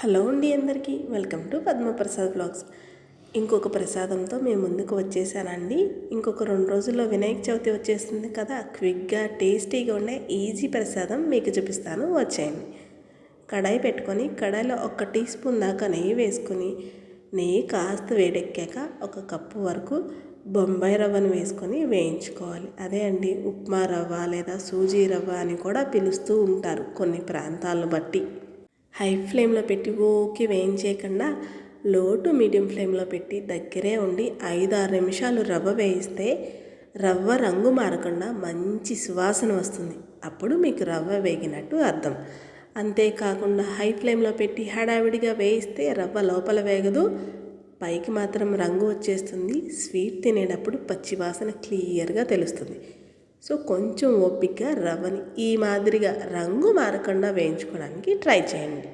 Hello అండి అందరికీ. Welcome to Padmaprasad blogs. ఇంకొక ప్రసాదంతో మేము ముందుకు వచ్చేసానండి. ఇంకొక రెండు రోజుల్లో వినాయక చవితి వచ్చేస్తుంది కదా. క్విక్గా టేస్టీగా ఉండే ఈజీ ప్రసాదం మీకు చూపిస్తాను. వచ్చేయండి. కడాయి పెట్టుకొని కడాయిలో ఒక టీ స్పూన్ దాకా నెయ్యి వేసుకొని నెయ్యి కాస్త వేడెక్కాక ఒక కప్పు వరకు బొంబాయి రవ్వను వేసుకొని వేయించుకోవాలి. అదే అండి ఉప్మా రవ్వ లేదా సూజీ రవ్వ అని కూడా పిలుస్తూ ఉంటారు కొన్ని ప్రాంతాలను బట్టి. హై ఫ్లేమ్లో పెట్టి ఓకే వేయించేయకుండా లో టు మీడియం ఫ్లేమ్లో పెట్టి దగ్గరే ఉండి ఐదు ఆరు నిమిషాలు రవ్వ వేయిస్తే రవ్వ రంగు మారకుండా మంచి సువాసన వస్తుంది. అప్పుడు మీకు రవ్వ వేగినట్టు అర్థం. అంతేకాకుండా హై ఫ్లేమ్లో పెట్టి హడావిడిగా వేయిస్తే రవ్వ లోపల వేగదు. పైకి మాత్రం రంగు వచ్చేస్తుంది. స్వీట్ తినేటప్పుడు పచ్చివాసన క్లియర్గా తెలుస్తుంది. సో కొంచెం ఓపిక రవ్వని ఈ మాదిరిగా రంగు మారకుండా వేయించుకోవడానికి ట్రై చేయండి.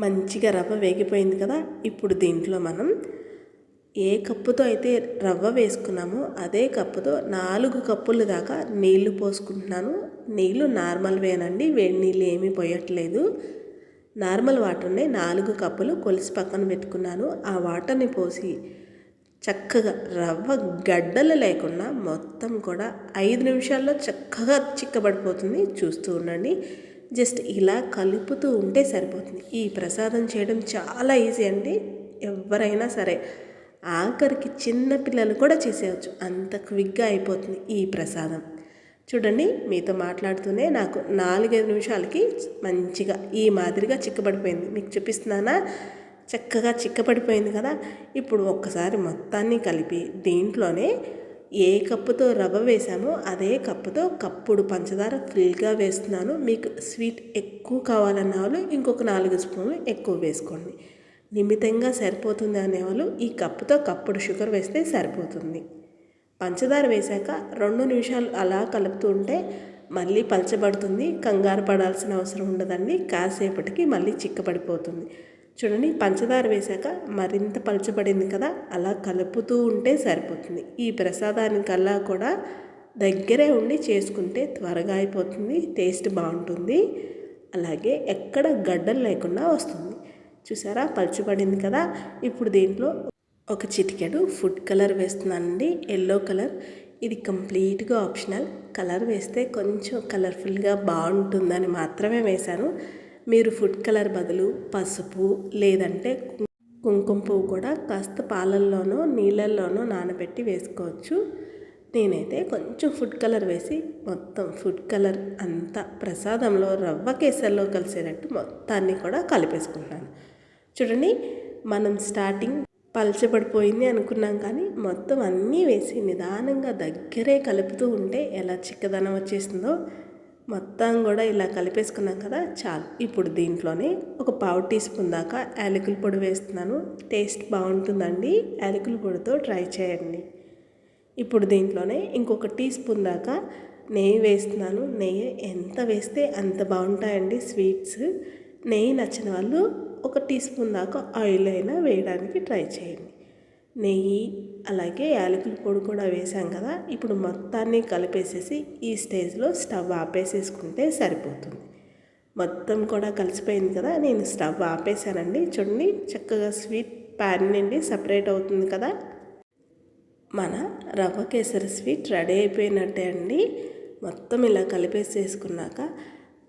మంచిగా రవ్వ వేగిపోయింది కదా ఇప్పుడు దీంట్లో మనం ఏ కప్పుతో అయితే రవ్వ వేసుకున్నామో అదే కప్పుతో నాలుగు కప్పులు దాకా నీళ్ళు పోసుకుంటున్నాను. నీళ్ళు నార్మల్ వేనండి వేడి నీళ్ళు ఏమీ పోయట్లేదు. నార్మల్ వాటర్ని నాలుగు కప్పులు కొలిసి పక్కన పెట్టుకున్నాను. ఆ వాటర్ని పోసి చక్కగా రవ్వ గడ్డలు లేకుండా మొత్తం కూడా ఐదు నిమిషాల్లో చక్కగా చిక్కబడిపోతుంది. చూస్తూ ఉండండి. జస్ట్ ఇలా కలుపుతూ ఉంటే సరిపోతుంది. ఈ ప్రసాదం చేయడం చాలా ఈజీ అండి. ఎవరైనా సరే ఆఖరికి చిన్న పిల్లలు కూడా చేసేయచ్చు. అంత క్విక్గా అయిపోతుంది ఈ ప్రసాదం. చూడండి మీతో మాట్లాడుతూనే నాకు నాలుగైదు నిమిషాలకి మంచిగా ఈ మాదిరిగా చిక్కబడిపోయింది. మీకు చూపిస్తున్నానా? చక్కగా చిక్కపడిపోయింది కదా. ఇప్పుడు ఒక్కసారి మొత్తాన్ని కలిపి దీంట్లోనే ఏ కప్పుతో రవ్వ వేసామో అదే కప్పుతో కప్పుడు పంచదార ఫుల్గా వేస్తున్నాను. మీకు స్వీట్ ఎక్కువ కావాలన్న వాళ్ళు ఇంకొక నాలుగు స్పూన్లు ఎక్కువ వేసుకోండి. నిమితంగా సరిపోతుంది అనేవాళ్ళు ఈ కప్పుతో కప్పుడు షుగర్ వేస్తే సరిపోతుంది. పంచదార వేశాక రెండు నిమిషాలు అలా కలుపుతూ ఉంటే మళ్ళీ పలచబడుతుంది కంగారు పడాల్సిన అవసరం ఉండదండి. కాసేపటికి మళ్ళీ చిక్కపడిపోతుంది చూడండి పంచదార వేశాక మరింత పలచబడింది కదా అలా కలుపుతూ ఉంటే సరిపోతుంది. ఈ ప్రసాదానికల్లా కూడా దగ్గరే ఉండి చేసుకుంటే త్వరగా అయిపోతుంది టేస్ట్ బాగుంటుంది. అలాగే ఎక్కడ గడ్డలు లేకుండా వస్తుంది. చూసారా పలచబడింది కదా? ఇప్పుడు దీంట్లో ఒక చిటికెడు ఫుడ్ కలర్ వేస్తున్నానండి ఎల్లో కలర్. ఇది కంప్లీట్గా ఆప్షనల్. కలర్ వేస్తే కొంచెం కలర్ఫుల్గా బాగుంటుందని మాత్రమే వేశాను. మీరు ఫుడ్ కలర్ బదులు పసుపు లేదంటే కుంకుమ పువ్వు కూడా కాస్త పాలల్లోనో నీళ్ళల్లోనో నానబెట్టి వేసుకోవచ్చు. నేనైతే కొంచెం ఫుడ్ కలర్ వేసి మొత్తం ఫుడ్ కలర్ అంతా ప్రసాదంలో రవ్వ కేసర్లో కలిసేటట్టు మొత్తాన్ని కూడా కలిపేసుకుంటాను చూడండి మనం స్టార్టింగ్ పలచబడిపోయింది అనుకున్నాం కానీ మొత్తం అన్నీ వేసి నిదానంగా దగ్గరే కలుపుతూ ఉంటే ఎలా చిక్కదనం వచ్చేసిందో మొత్తం కూడా ఇలా కలిపేసుకున్నాం కదా చాలు. ఇప్పుడు దీంట్లోనే ఒక పావు టీ స్పూన్ దాకా యాలకుల పొడి వేస్తున్నాను. టేస్ట్ బాగుంటుందండి. యాలకుల పొడితో ట్రై చేయండి. ఇప్పుడు దీంట్లోనే ఇంకొక టీ స్పూన్ దాకా నెయ్యి వేస్తున్నాను. నెయ్యి ఎంత వేస్తే అంత బాగుంటాయండి స్వీట్స్. నెయ్యి నచ్చిన వాళ్ళు ఒక టీ స్పూన్ దాకా ఆయిల్ అయినా వేయడానికి ట్రై చేయండి. నెయ్యి అలాగే యాలకుల పొడి కూడా వేసాం కదా. ఇప్పుడు మొత్తాన్ని కలిపేసేసి ఈ స్టేజ్లో స్టవ్ ఆపేసేసుకుంటే సరిపోతుంది. మొత్తం కూడా కలిసిపోయింది కదా. నేను స్టవ్ ఆపేసానండి చూడండి చక్కగా స్వీట్ ప్యాన్ నుండి సపరేట్ అవుతుంది కదా. మన రవ్వ కేసరి స్వీట్ రెడీ అయిపోయినట్టే అండి. మొత్తం ఇలా కలిపేసేసుకున్నాక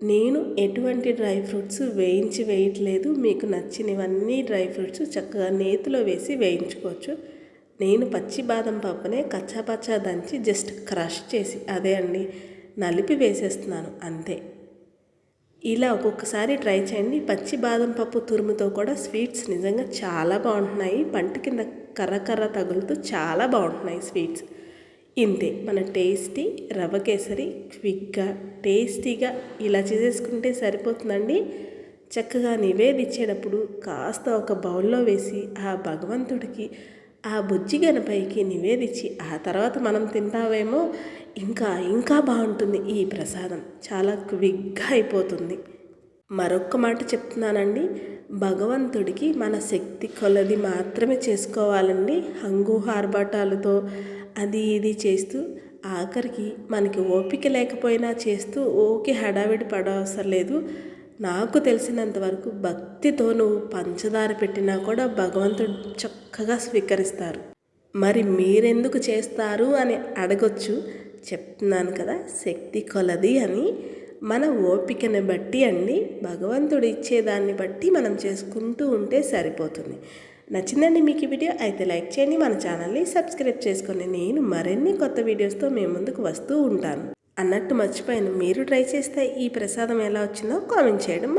నేను ఎటువంటి డ్రై ఫ్రూట్స్ వేయించి వేయట్లేదు. మీకు నచ్చినవన్నీ డ్రై ఫ్రూట్స్ చక్కగా నేతిలో వేసి వేయించుకోవచ్చు. నేను పచ్చి బాదం పప్పునే కచ్చాపచ్చా దంచి జస్ట్ క్రష్ చేసి అదే అండి నలిపి వేసేస్తున్నాను అంతే. ఇలా ఒక్కొక్కసారి ట్రై చేయండి. పచ్చి బాదం పప్పు తురుముతో కూడా స్వీట్స్ నిజంగా చాలా బాగుంటున్నాయి. పంట కింద కర్ర కర్ర తగులుతూ చాలా బాగుంటున్నాయి స్వీట్స్. ఇంతే. మన టేస్టీ రవ్వ కేసరి క్విక్గా టేస్టీగా ఇలా చేసేసుకుంటే సరిపోతుందండి. చక్కగా నివేదించేటప్పుడు కాస్త ఒక బౌల్లో వేసి ఆ భగవంతుడికి ఆ బుజ్జి గణపైకి నివేదించి ఆ తర్వాత మనం తింటావేమో ఇంకా ఇంకా బాగుంటుంది ఈ ప్రసాదం. చాలా క్విక్గా అయిపోతుంది. మరొక్క మాట చెప్తున్నానండి. భగవంతుడికి మన శక్తి కొలది మాత్రమే చేసుకోవాలండి. హంగు హార్బాటాలతో అది ఇది చేస్తూ ఆఖరికి మనకి ఓపిక లేకపోయినా చేస్తూ ఓకే హడావిడి పడవసరం లేదు. నాకు తెలిసినంత వరకు భక్తితో నువ్వు పంచదార పెట్టినా కూడా భగవంతుడు చక్కగా స్వీకరిస్తారు. మరి మీరెందుకు చేస్తారు అని అడగొచ్చు. చెప్తున్నాను కదా శక్తి కొలది అని. మన ఓపికని బట్టి అండి భగవంతుడు ఇచ్చేదాన్ని బట్టి మనం చేసుకుంటూ ఉంటే సరిపోతుంది. నచ్చిందండి మీకు ఈ వీడియో అయితే లైక్ చేయండి మన ఛానల్ని సబ్స్క్రైబ్ చేసుకొని నేను మరిన్ని కొత్త వీడియోస్తో మేము ముందుకు వస్తూ ఉంటాను. అన్నట్టు మర్చిపోయాను మీరు ట్రై చేస్తే ఈ ప్రసాదం ఎలా వచ్చిందో కామెంట్ చేయడం